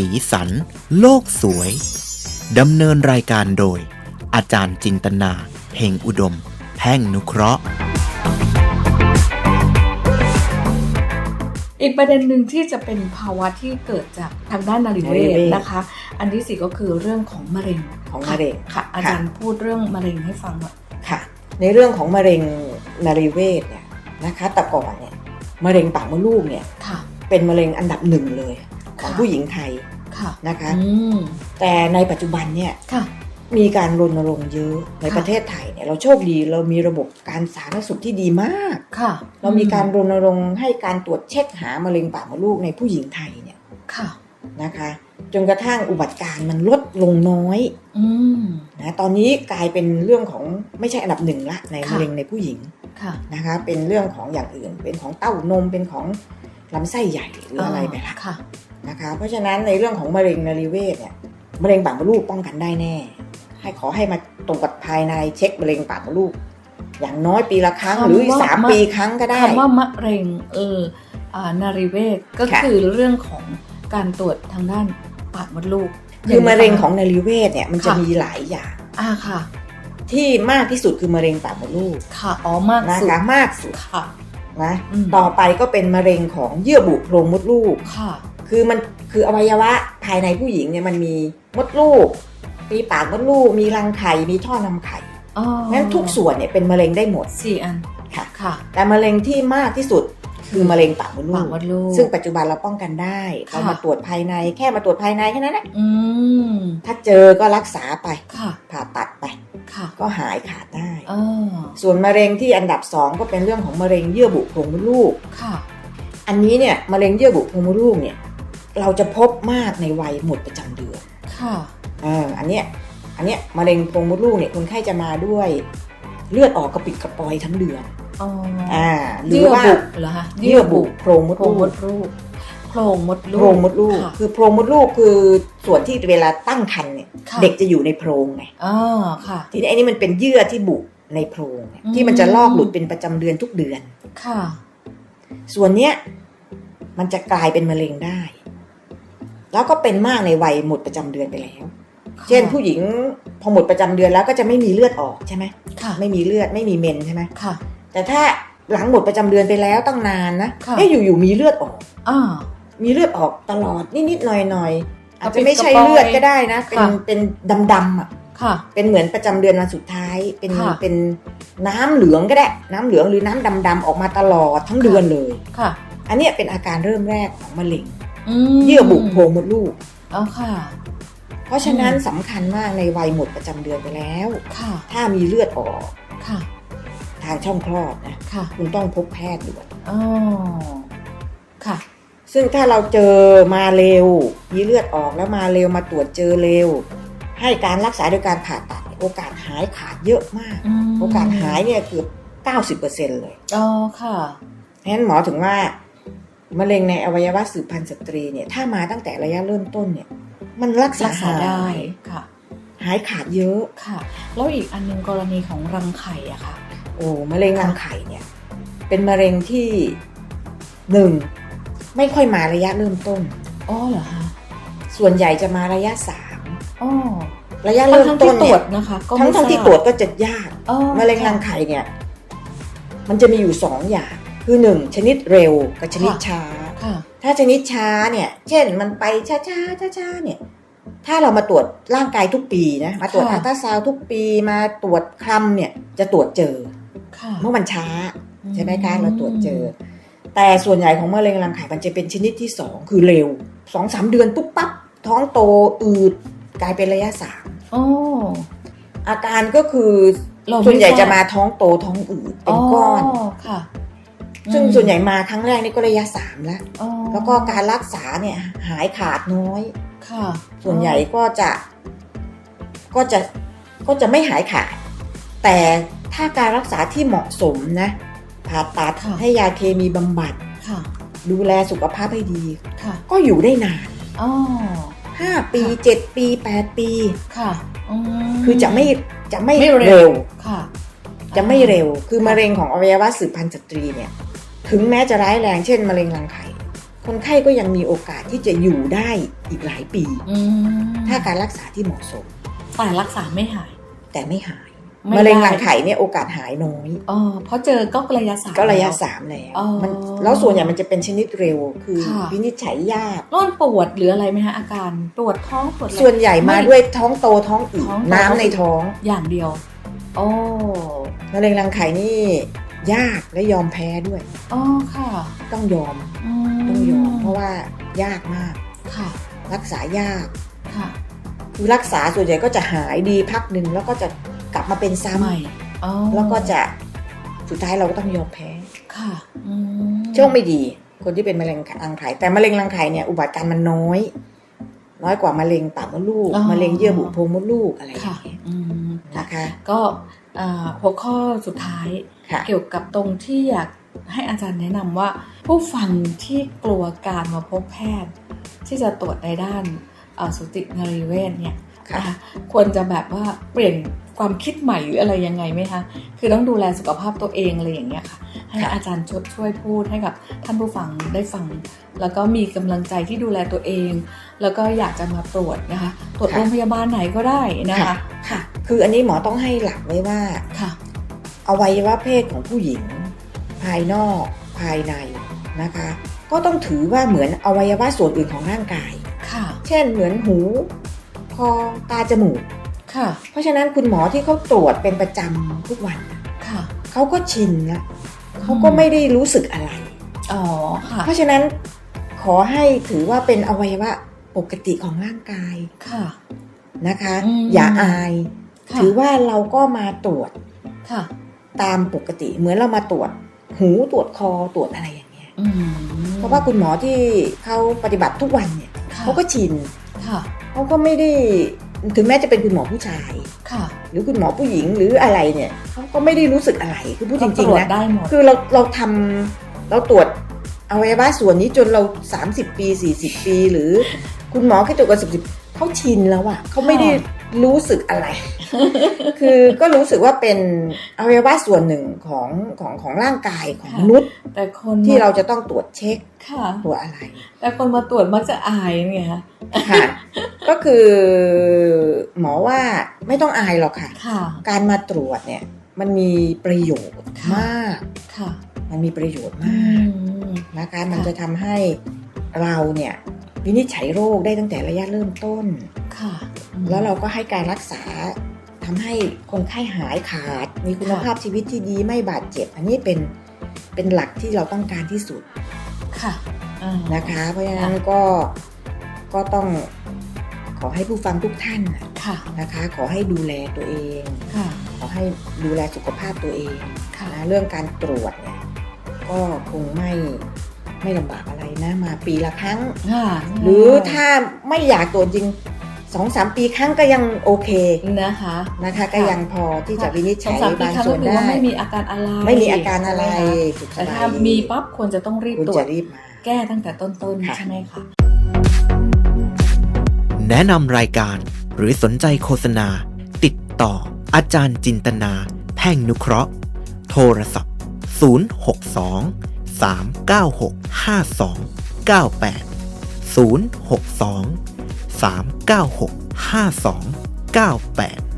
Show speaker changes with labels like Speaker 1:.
Speaker 1: สีสัน โลกสวย ดำเนินรายการโดย อาจารย์จินตนาเพ่งอุดม แพ่งนุเคราะห์
Speaker 2: อีกประเด็นหนึ่งที่จะเป็นภาวะที่เกิดจากทางด้านนารีเว
Speaker 3: นารี
Speaker 2: ศ
Speaker 3: เวช
Speaker 2: นะคะ อันที่สี่ก็คือเรื่องของมะเร็ง
Speaker 3: ของมะเร็ง
Speaker 2: ค่ะ อาจารย์พูดเรื่องมะเร็งให้ฟังหน่อย
Speaker 3: ค่ะ ในเรื่องของมะเร็งนารีเวชเนี่ยนะคะแต่ก่อนเนี่ยมะเร็งปากมดลูกเนี่ย
Speaker 2: ค่ะ
Speaker 3: เป็นมะเร็งอันดับหนึ่งเลยของ
Speaker 2: ค่ะ
Speaker 3: ผู้หญิงไทย
Speaker 2: ค่ะ
Speaker 3: นะคะ
Speaker 2: อืม
Speaker 3: แต่ในปัจจุบันเนี่ย
Speaker 2: ค่ะ
Speaker 3: มีการรณรงค์เยอะใน
Speaker 2: ค่ะ
Speaker 3: ประเทศไทยเนี่ยเราโชคดีเรามีระบบการสาธารณสุขที่ดีมาก
Speaker 2: ค่ะ
Speaker 3: เรามีการรณรงค์ให้การตรวจเช็คหามะเร็งปากมดลูกในผู้หญิงไทยเนี่ย
Speaker 2: ค่ะ
Speaker 3: นะคะ จนกระทั่งอุบัติการณ์มันลดลงน้อย
Speaker 2: อืม
Speaker 3: นะตอนนี้กลายเป็นเรื่องของไม่ใช่อันดับหนึ่งละใน
Speaker 2: ค่ะ
Speaker 3: มะเร็งในผู้หญิง
Speaker 2: ค่ะ
Speaker 3: นะคะเป็นเรื่องของอย่างอื่นเป็นของเต้านมเป็นของลำไส้ใหญ่หรืออะไรไปละ
Speaker 2: ค่ะ
Speaker 3: นะคะ เพราะฉะนั้นในเรื่องของมะเร็งนารีเวชเนี่ยมะเร็งปากมดลูกป้องกันได้แน่ ให้ขอให้มาตรงกับภายในเช็คมะเร็งปากมดลูก อย่างน้อยปีละครั้ง
Speaker 2: คำว่า
Speaker 3: หรือสาม
Speaker 2: มะ
Speaker 3: ปีครั้งก็ได้
Speaker 2: คำว่ามะเร็งเอออ่านารีเวศก็
Speaker 3: ค่ะ
Speaker 2: คือเรื่องของการตรวจทางด้านปากมดลูก
Speaker 3: คือมะเร็งของนารีเวชเนี่ยมันจะ
Speaker 2: ค่ะ
Speaker 3: มีหลายอย่าง
Speaker 2: อ่าค่ะ
Speaker 3: ที่มากที่สุดคือมะเร็งปากมดลูก
Speaker 2: ค่ะอ๋อมาก
Speaker 3: นะ
Speaker 2: สุด
Speaker 3: คะมากสุด
Speaker 2: ค่ะ
Speaker 3: นะ
Speaker 2: อืม
Speaker 3: ต่อไปก็เป็นมะเร็งของเยื่อบุโพรงมดลูก
Speaker 2: ค่ะ
Speaker 3: คือมันคืออวัยวะภายในผู้หญิงเนี่ยมันมีมดลูก มีปากมดลูก มีรังไข่ มีท่อนำไข่
Speaker 2: อ๋อ
Speaker 3: งั้นทุกส่วนเนี่ยเป็นมะเร็งได้หมด
Speaker 2: สี่อัน
Speaker 3: ค่ะ
Speaker 2: ค่ะ
Speaker 3: แต่มะเร็งที่มากที่สุดคือมะเร็งปากมดลู
Speaker 2: ปาก
Speaker 3: ก
Speaker 2: มดลูก
Speaker 3: ซึ่งปัจจุบันเราป้องกันได้
Speaker 2: ค่ะ
Speaker 3: เรามาตรวจภายในแค่มาตรวจภายในแค่นั้นแหละ
Speaker 2: อืม
Speaker 3: ถ้าเจอก็รักษาไป
Speaker 2: ค่ะ
Speaker 3: ผ่าตัดไป
Speaker 2: ค่ะ
Speaker 3: ก็หายขาดได้
Speaker 2: เออ
Speaker 3: ส่วนมะเร็งที่อันดับสองก็เป็นเรื่องของมะเร็งเยื่อบุโพรงมดลูก
Speaker 2: ค่ะ
Speaker 3: อันนี้เนี่ยมะเร็งเยื่อบุโพรงมดลูกเนี่ย เราจะพบมากในวัยหมดประจำเดือน
Speaker 2: ค่ะ
Speaker 3: เอออันเนี้ย อันเนี้ยมะเร็งโพรงมดลูกเนี่ยคนไข้จะมาด้วย เลือดออกกระปิดกระปอยทั้งเดือน
Speaker 2: อ๋อ
Speaker 3: อ่า หรื
Speaker 2: เยื่
Speaker 3: อ
Speaker 2: อ
Speaker 3: ว่า
Speaker 2: บุเหรอคะ
Speaker 3: เยื่อบุโพรงมด
Speaker 2: โพรง
Speaker 3: ลู
Speaker 2: ม
Speaker 3: ก
Speaker 2: ดลูกโพรงมดลูก
Speaker 3: โพรงมดลูก
Speaker 2: ค่ะ
Speaker 3: คือโพรงมดลูกคือส่วนที่เวลาตั้งครรภ์เนี่ย
Speaker 2: ค่ะ
Speaker 3: เด็กจะอยู่ในโพรงไง
Speaker 2: อ๋อค่ะ
Speaker 3: ทีนี้ไอ้นี่มันเป็นเยื่อที่บุในโพรงเนี่ย
Speaker 2: อืม
Speaker 3: ที่มันจะลอกหลุดเป็นประจำเดือนทุกเดือน
Speaker 2: ค่ะ
Speaker 3: ส่วนเนี้ยมันจะกลายเป็นมะเร็งได้ แล้วก็เป็นมากในวัยหมดประจำเดือนไปแล้ว เช่นผู้หญิงพอหมดประจำเดือนแล้วก็จะไม่มีเลือดออกใช่ไหม
Speaker 2: ค่ะ
Speaker 3: ไม่มีเลือดไม่มีเมนใช่ไหม
Speaker 2: ค่ะ
Speaker 3: แต่ถ้าหลังหมดประจำเดือนไปแล้วตั้งนานนะ
Speaker 2: ค่ะ
Speaker 3: เอ๊ะอยู่ๆมีเลือดออก
Speaker 2: อ่า
Speaker 3: มีเลือดออกตลอดนิดๆหน่อยๆอาจ
Speaker 2: กระปิ
Speaker 3: จะ
Speaker 2: ด
Speaker 3: ไม่ใช่
Speaker 2: กระปอย
Speaker 3: เลือดก็ได้นะ เป็น
Speaker 2: ค่ะ
Speaker 3: เป็นดำๆอะ
Speaker 2: ค่ะ
Speaker 3: เป็นเหมือนประจำเดือนวันสุดท้ายเป็น
Speaker 2: ค่ะ
Speaker 3: เป็นน้ำเหลืองก็ได้ น้ำเหลืองหรือน้ำดำๆออกมาตลอดทั้งเดือนเลย
Speaker 2: ค่ะ
Speaker 3: อันเนี้ยเป็นอาการเริ่มแรกของมะเร็ง
Speaker 2: ม
Speaker 3: เยื่อบุโพรงมดลูก
Speaker 2: อ๋อค่ะ
Speaker 3: เพราะฉะนั้น
Speaker 2: อืม
Speaker 3: สำคัญมากในวัยหมดประจำเดือนไปแล้ว
Speaker 2: ค่ะ
Speaker 3: ถ้ามีเลือดออก
Speaker 2: ค่ะ
Speaker 3: ทางช่องคลอดนะ
Speaker 2: ค่ะ
Speaker 3: คุณต้องพบแพทย์ด่วน
Speaker 2: อ๋อค่ะ
Speaker 3: ซึ่งถ้าเราเจอมาเร็ว มีเลือดออกแล้วมาเร็วมาตรวจเจอเร็ว ให้การรักษาโดยการผ่าตัดโอกาสหายขาดเยอะมาก
Speaker 2: อืม
Speaker 3: โอกาสหายเนี่ยเกือบ 90%เลย
Speaker 2: อ๋อค่ะ
Speaker 3: เพราะฉะนั้นหมอถึงว่า มะเร็งในอวัยวะสืบพันธุ์สตรีเนี่ยถ้ามาตั้งแต่ระยะเริ่มต้นเนี่ย มันรักษา
Speaker 2: รักษาได้
Speaker 3: หาย
Speaker 2: ค่ะ
Speaker 3: หายขาดเยอะ
Speaker 2: ค่ะ แล้วอีกอันหนึงกรณีของรังไข่อะค่ะ
Speaker 3: โอ้มะเร็งรังไข่เนี่ย เป็นมะเร็งที่หนึ่งไม่ค่อยมาระยะเริ่มต้น
Speaker 2: อ๋อเหรอคะ
Speaker 3: ส่วนใหญ่จะมาระยะสาม
Speaker 2: อ๋อ
Speaker 3: ระยะ
Speaker 2: ทั้
Speaker 3: เริ่
Speaker 2: ง
Speaker 3: ม
Speaker 2: ทั้ง
Speaker 3: ต้
Speaker 2: ที่
Speaker 3: น
Speaker 2: ตร
Speaker 3: เนี่
Speaker 2: วยจนะคะก็
Speaker 3: ทั้ง
Speaker 2: ไม่
Speaker 3: ทั้งที่
Speaker 2: ทาบ
Speaker 3: ตรวจก็จะยาก
Speaker 2: อ๋อ
Speaker 3: มะเร็งรังไข่เนี่ย มันจะมีอยู่สองอย่าง คือหนึ่งชนิดเร็วกับชนิดช้า
Speaker 2: ค่ะ
Speaker 3: ถ้าชนิดช้าเนี่ย เช่นมันไปช้าช้าช้าช้าๆเนี่ย ถ้าเรามาตรวจร่างกายทุกปีนะมาตรวจ
Speaker 2: ค่ะ
Speaker 3: อัลตราซาวด์ทุกปีมาตรวจคลำเนี่ยจะตรวจเจอ
Speaker 2: ค่ะ
Speaker 3: เมื่อมันช้า ใช่ไหมคะเราตรวจเจอ แต่ส่วนใหญ่ของมะเร็งรังไข่มันจะเป็นชนิดที่สองคือเร็วสองสามเดือนปุ๊บปั๊บท้องโตอืดกลายเป็นระยะสาม
Speaker 2: อ๋อ
Speaker 3: อาการก็คือ
Speaker 2: เราไม่
Speaker 3: ส่วนใหญ่
Speaker 2: ทราบ
Speaker 3: จะมาท้องโตท้องอืดเป็นก้อน
Speaker 2: ค่ะ
Speaker 3: ซึ่ง
Speaker 2: อืม
Speaker 3: ส่วนใหญ่มาครั้งแรกนี่ก็ระยะสามแล้ว
Speaker 2: อ๋อ
Speaker 3: แล้วก็การรักษาเนี่ยหายขาดน้อย
Speaker 2: ค่ะ
Speaker 3: ส่วนใหญ่ก็จะ ก็จะก็จะไม่หายขาด แต่ถ้าการรักษาที่เหมาะสมนะผ่าตัด
Speaker 2: ค่ะ
Speaker 3: ให้ยาเคมีบำบัด
Speaker 2: ค่ะ
Speaker 3: ดูแลสุขภาพให้ดี
Speaker 2: ค่ะ
Speaker 3: ก็อยู่ได้นาน
Speaker 2: อ๋อ
Speaker 3: 5ปี
Speaker 2: ค่ะ
Speaker 3: 7ปี8ปี
Speaker 2: ค่ะอืม
Speaker 3: คือจะไม่จะไม่
Speaker 2: ไม่เร็ว
Speaker 3: เร็ว
Speaker 2: ค่ะ
Speaker 3: จะไม่เร็วคือ
Speaker 2: ค่ะ
Speaker 3: มะเร็งของอวัยวะสืบพันธุ์สตรีเนี่ย ถึงแม้จะร้ายแรงเช่นมะเร็งรังไข่คนไข้ก็ยังมีโอกาสที่จะอยู่ได้อีกหลายปี
Speaker 2: อืม
Speaker 3: ถ้าการรักษาที่เหมาะสม
Speaker 2: แต่รักษาไม่หาย
Speaker 3: แต่ไม่หาย
Speaker 2: ไม่
Speaker 3: มะเร็ง
Speaker 2: ได้
Speaker 3: รังไข่เนี่ยโอกาสหายน้อย
Speaker 2: อ๋อเพราะเจอก็ระยะสาม
Speaker 3: ก็ระยะ
Speaker 2: แล้ว
Speaker 3: สามแล้ว
Speaker 2: อ๋อ
Speaker 3: มันแล้วส่วนใหญ่มันจะเป็นชนิดเร็ว คือ
Speaker 2: ค่ะ
Speaker 3: วินิจฉัยยาก
Speaker 2: ร้อนปวดหรืออะไรไหมฮะอาการปวดท้องปวดอะไร
Speaker 3: ส่วนใหญ่มา
Speaker 2: ไม่
Speaker 3: ด้วยท้องโตท้องอืด
Speaker 2: ท้องโต
Speaker 3: น้ำในท้อง
Speaker 2: อย่างเดียว โอ้
Speaker 3: มะเร็งรังไข่นี่ ยากและยอมแพ้ด้วย
Speaker 2: อ๋อค่ะ
Speaker 3: ต้องยอม
Speaker 2: ม
Speaker 3: ต้องยอม เพราะว่ายากมาก
Speaker 2: ค่ะ
Speaker 3: รักษายาก
Speaker 2: ค่ะ
Speaker 3: คือรักษาส่วนใหญ่ก็จะหายดีพักหนึ่งแล้วก็จะกลับมาเป็นซ้
Speaker 2: ใหม่อ๋อำ
Speaker 3: แล้วก็จะสุดท้ายเราก็ต้องยอมแพ้
Speaker 2: ค่ะอืม
Speaker 3: โชคไม่ดี คนที่เป็นมะเร็งรังไข่แต่มะเร็งรังไข่เนี่ยอุบัติการณ์มันน้อย น้อยกว่ามะเร็งปากมดลูกมะเร็งเยื่อบุโพรงมดลูกอะไรอย่าง
Speaker 2: ค่ะ
Speaker 3: เงี้ย
Speaker 2: อืม
Speaker 3: นะคะ
Speaker 2: ก็อ่าหัวข้อสุดท้าย
Speaker 3: ค่ะ
Speaker 2: เกี่ยวกับตรงที่อยากให้อาจารย์แนะนำว่า ผู้ฟังที่กลัวการมาพบแพทย์ ที่จะตรวจในด้านเอ่อสุตินรีเวชเนี่ย
Speaker 3: ค่ะ
Speaker 2: นะคะควรจะแบบว่าเปลี่ยน ความคิดใหม่หรืออะไรยังไงไหมคะคือต้องดูแลสุขภาพตัวเองอะไรอย่างเงี้ยค่ะ ให้
Speaker 3: ค่ะ
Speaker 2: อาจารย์ช่วยช่วยพูดให้กับท่านผู้ฟังได้ฟัง แล้วก็มีกำลังใจที่ดูแลตัวเอง แล้วก็อยากจะมาตรวจนะคะตรวจโรงพยาบาลไหนก็ได้นะคะค่ะ
Speaker 3: คืออันนี้หมอต้องให้หลักไว้ว่า
Speaker 2: ค่ะ
Speaker 3: อวัยวะเพศของผู้หญิง ภายนอกภายในนะคะ ก็ต้องถือว่าเหมือนอวัยวะส่วนอื่นของร่างกาย
Speaker 2: ค่ะ
Speaker 3: เช่นเหมือนหู คอ ตา จมูก
Speaker 2: ค่ะ
Speaker 3: เพราะฉะนั้นคุณหมอที่เขาตรวจเป็นประจำทุกวันน่ะ
Speaker 2: ค่ะ
Speaker 3: เขาก็ชินละเขาก็ไม่ได้รู้สึกอะไร
Speaker 2: อ๋อค่ะ
Speaker 3: เพราะฉะนั้นขอให้ถือว่าเป็นอวัยวะปกติของร่างกาย
Speaker 2: ค่ะ
Speaker 3: นะคะ
Speaker 2: อืม
Speaker 3: อย่าอาย
Speaker 2: ค่ะ
Speaker 3: ถือว่าเราก็มาตรวจ
Speaker 2: ค่ะ
Speaker 3: ตามปกติเหมือนเรามาตรวจหูตรวจคอตรวจอะไรอย่างเงี้ย
Speaker 2: อืม
Speaker 3: เพราะว่าคุณหมอที่เขาปฏิบัติทุกวันเนี่ย
Speaker 2: ค่ะ
Speaker 3: เขาก็ชิน
Speaker 2: ค่ะ
Speaker 3: เขาก็ไม่ได้ ถึงแม้จะเป็นคุณหมอผู้ชาย
Speaker 2: ค่ะ
Speaker 3: หรือคุณหมอผู้หญิงหรืออะไรเนี่ยเขาก็ไม่ได้รู้สึกอะไรคือพูดจ
Speaker 2: ก็
Speaker 3: ริง
Speaker 2: ตว
Speaker 3: ๆ
Speaker 2: จ
Speaker 3: นะ
Speaker 2: ได้หมด
Speaker 3: คือเราเราทำเราตรวจอวัยวะส่วนนี้จนเรา 30 ปี 40 ปี หรือคุณหมอแค่ตรวจกันสิบสิบเขาชินแล้วอะเขาไม่ได้ รู้สึกอะไร คือก็รู้สึกว่าเป็นอวัยวะส่วนหนึ่งของของของร่างกายของมนุษย์
Speaker 2: แต่คน
Speaker 3: ที่เราจะต้องตรวจเช็ค
Speaker 2: ค่ะ
Speaker 3: ตรวจอะไร
Speaker 2: แต่คนมาตรวจมักจะอายไงคะ
Speaker 3: ค่ะ ก็คือหมอว่าไม่ต้องอายหรอกค่ะ
Speaker 2: ค่ะ
Speaker 3: การมาตรวจเนี่ย มันมีประโยชน์
Speaker 2: ค่ะ
Speaker 3: มาก
Speaker 2: ค่ะ
Speaker 3: มันมีประโยชน์
Speaker 2: อื
Speaker 3: มาก
Speaker 2: ม
Speaker 3: นะคะมัน
Speaker 2: ค่ะ
Speaker 3: จะทำให้เราเนี่ย วินิจฉัยโรคได้ตั้งแต่ระยะเริ่มต้น
Speaker 2: ค่ะอืม
Speaker 3: แล้วเราก็ให้การรักษาทำให้คนไข้หายขาด มีคุณ
Speaker 2: ค่ะ
Speaker 3: ภาพชีวิตที่ดีไม่บาดเจ็บ อันนี้เป็นเป็นหลักที่เราต้องการที่สุด
Speaker 2: ค่ะอ่า
Speaker 3: นะคะ เพราะฉะนั้นก็ก็ต้องขอให้ผู้ฟังทุกท่านน่ะ
Speaker 2: ค่ะ
Speaker 3: นะคะ ขอให้ดูแลตัวเอง
Speaker 2: ค่ะ
Speaker 3: ขอให้ดูแลสุขภาพตัวเอง
Speaker 2: ค่ะ
Speaker 3: นะเรื่องการตรวจเนี่ยก็คงไม่ ไม่ลำบากอะไรนะ มาปีละครั้ง
Speaker 2: ค่ะ
Speaker 3: หรือถ้าไม่อยากตรวจจริงสองสามปีครั้งก็ยังโอเค
Speaker 2: นะคะ
Speaker 3: นะคะก็ยังพอที่จะวินิจ
Speaker 2: สอ
Speaker 3: ฉั
Speaker 2: ง
Speaker 3: ย
Speaker 2: สามปี
Speaker 3: บาง
Speaker 2: ครั้ง
Speaker 3: ส่
Speaker 2: ก็
Speaker 3: วน
Speaker 2: คือ
Speaker 3: ได้
Speaker 2: ว่าไม่มีอาการอะไร
Speaker 3: ไม่มีอาการอะไร
Speaker 2: ใช่ไหม
Speaker 3: สุขส
Speaker 2: คะแต่
Speaker 3: บาย
Speaker 2: ถ้ามีปั๊บควรจะต้องรีบ
Speaker 3: คุณ
Speaker 2: ตรว
Speaker 3: จะ
Speaker 2: จ
Speaker 3: รีบมา
Speaker 2: แก้ตั้งแต่ต้นๆ
Speaker 3: ค่ะ
Speaker 2: ใช่ไหมคะ
Speaker 1: แนะนำรายการหรือสนใจโฆษณา ติดต่ออาจารย์จินตนา แพ่งนุเคราะห์ โทรศัพท์ 062 396 5298 062 396 5298